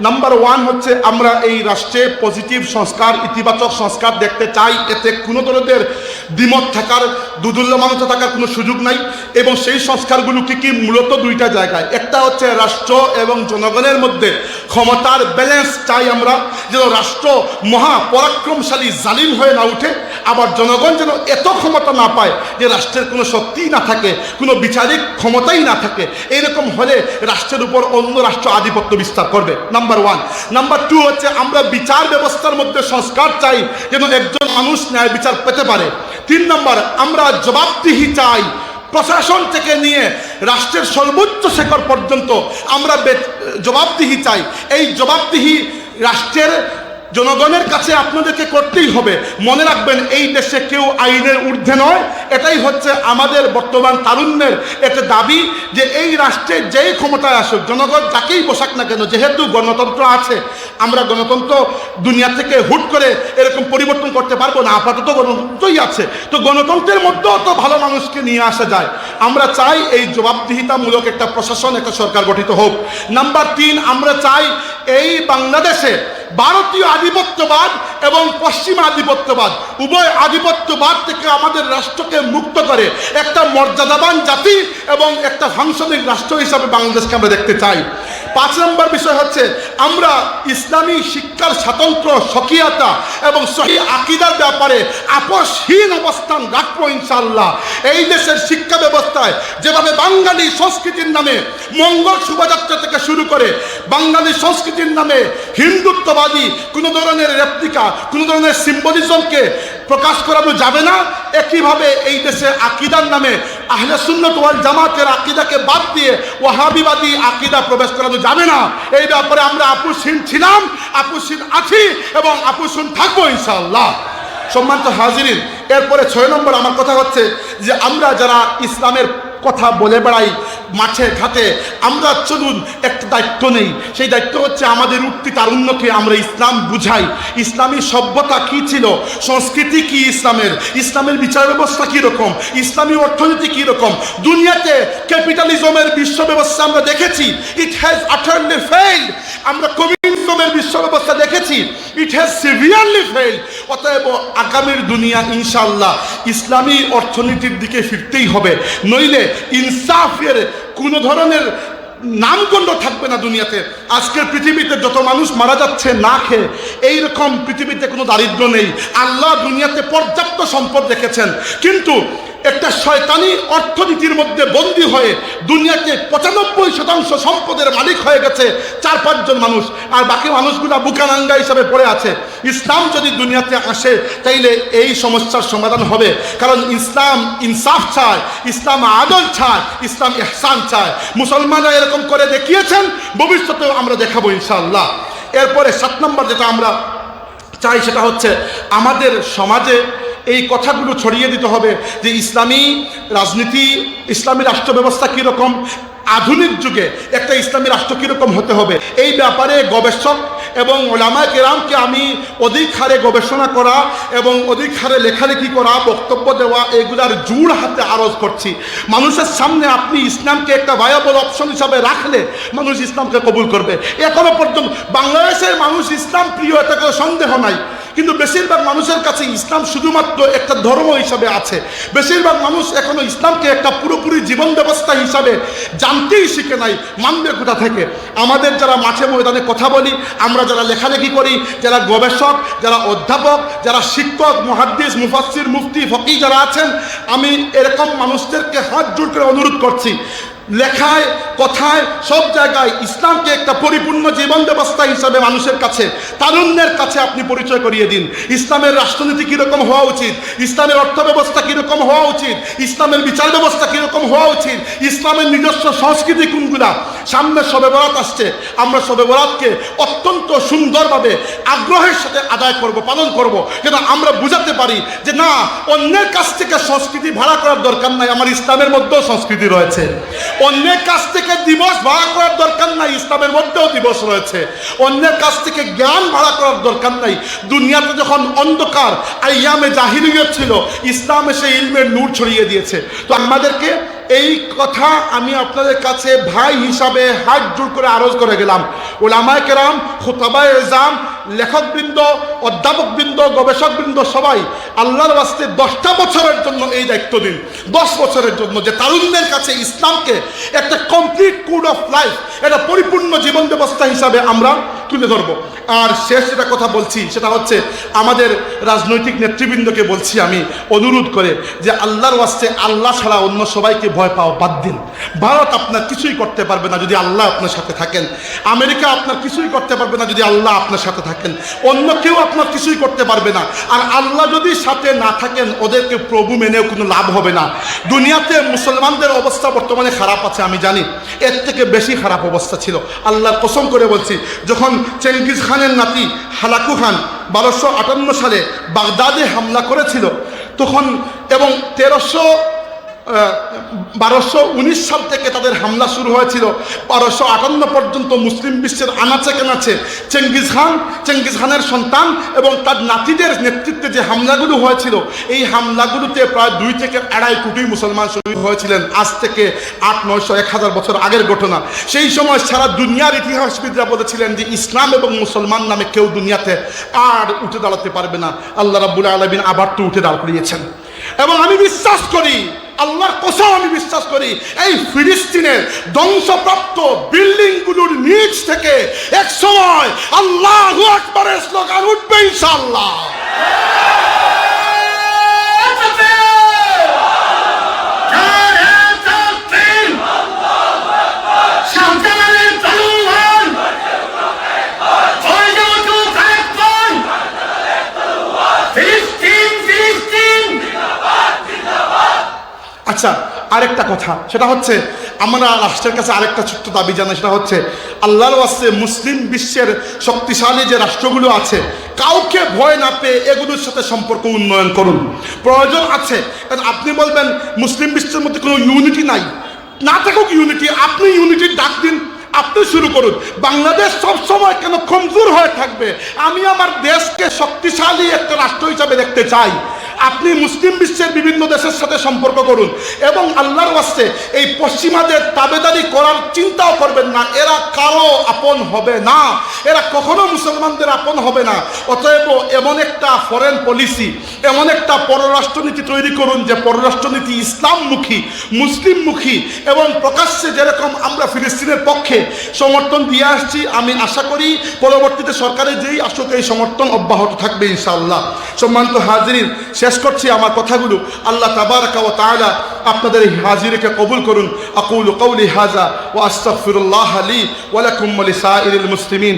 Number one হচ্ছে আমরা এই রাষ্ট্রে পজিটিভ সংস্কার, ইতিবাচক সংস্কার দেখতে চাই। এতে কোনো ধরনের দ্বিমত থাকার দুদুল্যমানতা থাকার কোনো সুযোগ নাই। এবং সেই সংস্কারগুলো কি কি মূলত দুইটা জায়গায়? একটা হচ্ছে রাষ্ট্র এবং জনগণের মধ্যে ক্ষমতার ব্যালেন্স চাই আমরা, যেন রাষ্ট্র মহা পরাক্রমশালী, জালিম হয়ে না উঠে, আবার জনগণ যেন এত ক্ষমতা না পায় যে রাষ্ট্রের কোনো শক্তিই না থাকে, কোনো বিচারিক ক্ষমতাই না থাকে। এইরকম হলে রাষ্ট্রের উপর অন্য রাষ্ট্র আধিপত্য বিস্তার করবে। নাম্বার ওয়ান নাম্বার টু হচ্ছে আমরা বিচার ব্যবস্থার মধ্যে সংস্কার চাই, যেন একজন মানুষ ন্যায় বিচার পেতে পারে। তিন নম্বর, আমরা জবাবদিহি চাই প্রশাসন থেকে নিয়ে রাষ্ট্রের সর্বোচ্চ শেখর পর্যন্ত আমরা জবাবদিহি চাই। এই জবাবদিহি রাষ্ট্রের জনগণের কাছে আপনাদেরকে করতেই হবে। মনে রাখবেন, এই দেশে কেউ আইনের ঊর্ধ্বে নয়। এটাই হচ্ছে আমাদের বর্তমান তারুণ্যের একটা দাবি যে এই রাষ্ট্রে যেই ক্ষমতায় আসুক, জনগণ যাকেই বসাক না কেন, যেহেতু গণতন্ত্র আছে, আমরা গণতন্ত্র দুনিয়া থেকে হুট করে এরকম পরিবর্তন করতে পারব না, আপাতত গণতন্ত্রই আছে। তো গণতন্ত্রের মধ্যেও তো ভালো মানুষকে নিয়ে আসা যায়। আমরা চাই এই জবাবদিহিতামূলক একটা প্রশাসন, একটা সরকার গঠিত হোক। নাম্বার তিন, আমরা চাই এই বাংলাদেশে ভারতীয় আধিপত্যবাদ এবং পশ্চিমা আধিপত্যবাদ। উভয় আধিপত্যবাদ থেকে আমাদের রাষ্ট্রকে মুক্ত করে একটা মর্যাদাবান জাতি এবং একটা সাংসদিক রাষ্ট্র হিসাবে বাংলাদেশকে আমরা দেখতে চাই। পাঁচ নম্বর বিষয় হচ্ছে, আমরা ইসলামী শিক্ষার স্বাতন্ত্র স্বকীয়তা এবং সহি আকিদার ব্যাপারে আপসহীন অবস্থান রাখব ইনশাল্লাহ এই দেশের শিক্ষা ব্যবস্থায় যেভাবে বাঙালি সংস্কৃতির নামে মঙ্গল শোভাযাত্রা থেকে শুরু করে বাঙালি সংস্কৃতির নামে হিন্দুত্ববাদী কোনো ধরনের রেপ্লিকা কোনো ধরনের সিম্বলিজমকে প্রকাশ করানো যাবে না, একইভাবে এই দেশে আকিদার নামে আহলে সুন্নত ওয়াল জামাতের আকিদাকে বাদ দিয়ে ওয়াহাবিবাদী আকিদা প্রবেশ করানো যাবে না। এই ব্যাপারে আমরা আপুসীন ছিলাম আপুসীন আছি এবং আপুসীন থাকব ইনশাআল্লাহ। সম্মানিত হাজিরিন, এরপরে ছয় নম্বর আমার কথা হচ্ছে যে আমরা যারা ইসলামের কথা বলে বেড়াই মাঠে, ঘাটে, আমরা চলুন, একটা দায়িত্ব নেই। সেই দায়িত্ব হচ্ছে আমাদের উঠতি তারুণ্যকে আমরা ইসলাম বুঝাই। ইসলামী সভ্যতা কি ছিল? সংস্কৃতি কি ইসলামের? ইসলামের বিচার ব্যবস্থা কি রকম ইসলামী অর্থনীতি কি রকম দুনিয়াতে ক্যাপিটালিজমের বিশ্ব ব্যবস্থা আমরা দেখেছি। ইট হ্যাজ আটারলি ফেইল্ড আমরা কমিউনিজমের বিশ্ব ব্যবস্থা দেখেছি। ইট হ্যাজ সিভিয়ারলি ফেইল্ড অতএব আগামীর দুনিয়া ইনশাল্লাহ ইসলামী অর্থনীতির দিকে ফিরতেই হবে। নইলে ইনসাফের কোনো ধরনের নামগণ্ড থাকবে না দুনিয়াতে। আজকের পৃথিবীতে যত মানুষ মারা যাচ্ছে, না খেয়ে, এইরকম পৃথিবীতে কোনো দারিদ্র নেই। আল্লাহ দুনিয়াতে পর্যাপ্ত সম্পদ রেখেছেন। কিন্তু একটা শয়তানি অর্থনীতির মধ্যে বন্দী হয়ে দুনিয়াতে পঁচানব্বই শতাংশ সম্পদের মালিক হয়ে গেছে চার পাঁচজন মানুষ। আর বাকি মানুষগুলা বুকানাঙ্গা হিসাবে পড়ে আছে। ইসলাম যদি দুনিয়াতে আসে, তাইলে এই সমস্যার সমাধান হবে। কারণ ইসলাম ইনসাফ চায়, ইসলাম আদল চায়, ইসলাম এহসান চায়। মুসলমানরা এরকম করে দেখিয়েছেন, ভবিষ্যতেও আমরা দেখাবো ইনশাআল্লাহ। এরপরে সাত নম্বর যেটা আমরা চাই সেটা হচ্ছে, আমাদের সমাজে এই কথাগুলো ছড়িয়ে দিতে হবে যে ইসলামী রাজনীতি, ইসলামী রাষ্ট্র ব্যবস্থা কীরকম, আধুনিক যুগে একটা ইসলামী রাষ্ট্র কীরকম হতে হবে। এই ব্যাপারে গবেষক এবং ওলামা কেরামকে আমি অধিক হারে গবেষণা করা এবং অধিক হারে লেখালেখি করা, বক্তব্য দেওয়া, এগুলার জোর হাতে আরজ করছি। মানুষের সামনে আপনি ইসলামকে একটা ভায়াবল অপশন হিসাবে রাখলে মানুষ ইসলামকে কবুল করবে। এখনও পর্যন্ত বাংলাদেশের মানুষ ইসলাম প্রিয় এটা কোনো সন্দেহ নাই। কিন্তু বেশিরভাগ মানুষের কাছে ইসলাম শুধুমাত্র একটা ধর্ম হিসাবে আছে। বেশিরভাগ মানুষ এখনও ইসলামকে একটা পুরোপুরি জীবন ব্যবস্থা হিসাবে জানতেই শিখে নাই, মানবে কোথা থেকে? আমাদের যারা মাঠে ময়দানে কথা বলি, আমরা যারা লেখালেখি করি, যারা গবেষক, যারা অধ্যাপক, যারা শিক্ষক, মহাদ্দিস মুফাসির মুফতি ফকি যারা আছেন, আমি এরকম মানুষদেরকে হাত জোর করে অনুরোধ করছি লেখায়, কথায়, সব জায়গায় ইসলামকে একটা পরিপূর্ণ জীবন ব্যবস্থা হিসাবে মানুষের কাছে, তারুণ্যের কাছে আপনি পরিচয় করিয়ে দিন। ইসলামের রাষ্ট্রনীতি কীরকম হওয়া উচিত? ইসলামের অর্থ ব্যবস্থা কীরকম হওয়া উচিত? ইসলামের বিচার ব্যবস্থা কীরকম হওয়া উচিত? ইসলামের নিজস্ব সংস্কৃতি কোনগুলা? সামনে সবে বরাত আসছে। আমরা সবে বরাতকে অত্যন্ত সুন্দরভাবে আগ্রহের সাথে আদায় করব, পালন করব, যেন আমরা বুঝাতে পারি যে না, অন্যের কাছ থেকে সংস্কৃতি ভাড়া করার দরকার নাই, আমার ইসলামের মধ্যেও সংস্কৃতি রয়েছে। অন্যের কাছ থেকে দিবস ভাড়া করার দরকার নাই, ইসলামের মধ্যেও দিবস রয়েছে। অন্যের কাছ থেকে জ্ঞান ভাড়া করার দরকার নাই। দুনিয়াতে যখন অন্ধকার, আইয়ামে জাহিরিয়ত ছিল, ইসলাম এসে ইলমের নূর ছড়িয়ে দিয়েছে। তো আমাদেরকে এই কথা আমি আপনাদের কাছে ভাই হিসাবে হাত জোর করে আরজ করে গেলাম। ওলামায় কেরাম, খোতাবায় এজাম লেখকবৃন্দ, অধ্যাপকবৃন্দ, গবেষকবৃন্দ সবাই আল্লাহর বাস্তে দশটা বছরের জন্য এই দায়িত্ব দিন। দশ বছরের জন্য যে তারুণ্যের কাছে ইসলামকে একটা কমপ্লিট কোড অফ লাইফ একটা পরিপূর্ণ জীবন ব্যবস্থা হিসাবে আমরা তুলে ধরবো। আর শেষ যেটা কথা বলছি, সেটা হচ্ছে আমাদের রাজনৈতিক নেতৃবৃন্দকে বলছি আমি অনুরোধ করে যে আল্লাহর ওয়াস্তে আল্লাহ ছাড়া অন্য সবাইকে ভয় পাওয়া বাদ দিন। ভারত আপনার কিছুই করতে পারবে না যদি আল্লাহ আপনার সাথে থাকেন। আমেরিকা আপনার কিছুই করতে পারবে না যদি আল্লাহ আপনার সাথে থাকেন। অন্য কেউ আপনার কিছুই করতে পারবে না। আর আল্লাহ যদি সাথে না থাকেন, ওদেরকে প্রভু মেনেও কোনো লাভ হবে না। দুনিয়াতে মুসলমানদের অবস্থা বর্তমানে খারাপ আছে, আমি জানি। এর থেকে বেশি খারাপ অবস্থা ছিল। আল্লাহর কসম করে বলছি, যখন চেঙ্গিজ খানের নাতি হালাকু খান বারোশো আটান্ন সালে বাগদাদে হামলা করেছিল। তখন এবং তেরোশো বারোশো উনিশ সাল থেকে তাদের হামলা শুরু হয়েছিল। বারোশো আটান্ন পর্যন্ত মুসলিম বিশ্বের আনাচে কেনাচে চেঙ্গিজ খান, চেঙ্গিজ খানের সন্তান এবং তার নাতিদের নেতৃত্বে যে হামলাগুলো হয়েছিল, এই হামলাগুলোতে প্রায় দুই থেকে আড়াই কোটি মুসলমান শহীদ হয়েছিলেন। আজ থেকে আট নয়শো এক হাজার বছর আগের ঘটনা। সেই সময় সারা দুনিয়ার ইতিহাসবিদরা বলেছিলেন যে ইসলাম এবং মুসলমান নামে কেউ দুনিয়াতে আর উঠে দাঁড়াতে পারবে না। আল্লাহ রাবুল আলমিন আবার তো উঠে দাঁড় করিয়েছেন। এবং আমি বিশ্বাস করি আল্লাহর কোথাও আমি বিশ্বাস করি, এই ফিলিস্তিনের ধ্বংসপ্রাপ্ত বিল্ডিংগুলোর নিচ থেকে এক সময় আল্লাহ আকবরের স্লোগান উঠবে ইনশাআল্লাহ। আচ্ছা আরেকটা কথা, সেটা হচ্ছে আমরা রাষ্ট্রের কাছে আরেকটা ছোট্ট দাবি জানাই, সেটা হচ্ছে আল্লাহর ওয়াস্তে মুসলিম বিশ্বের শক্তিশালী যে রাষ্ট্রগুলো আছে, কাউকে ভয় না পেয়ে এগুলোর সাথে সম্পর্ক উন্নয়ন করুন। প্রয়োজন আছে, কারণ আপনি বলবেন মুসলিম বিশ্বের মধ্যে কোনো ইউনিটি নাই। না থাকুক ইউনিটি আপনি ইউনিটির ডাক দিন, আপনি শুরু করুন। বাংলাদেশ সব সময় কেন কমজোর হয়ে থাকবে? আমি আমার দেশকে শক্তিশালী একটা রাষ্ট্র হিসাবে দেখতে চাই। আপনি মুসলিম বিশ্বের বিভিন্ন দেশের সাথে সম্পর্ক করুন। এবং আল্লাহর ওয়াস্তে এই পশ্চিমাদের তাবেদারি করার চিন্তাও করবেন না। এরা কারও আপন হবে না। এরা কখনো মুসলমানদের আপন হবে না। অতএব এমন একটা ফরেন পলিসি এমন একটা পররাষ্ট্রনীতি তৈরি করুন যে পররাষ্ট্রনীতি ইসলামমুখী, মুসলিমমুখী এবং প্রকাশ্যে যেরকম আমরা ফিলিস্তিনের পক্ষে সমর্থন দিয়ে আসছি, আমি আশা করি পরবর্তীতে সরকারের যেই আসুক এই সমর্থন অব্যাহত থাকবে ইনশাআল্লাহ। সম্মানিত হাজির শেষ করছি আমার কথাগুলো, আল্লাহ তাবারকা ও তাআলা আপনাদের এই হাজিরকে কবুল করুন। আকুল কৌলি হাজা ও আস্তাগফিরুল্লাহ লি ওয়া লাকুম ওয়া লিসাইরিল মুসলিমিন।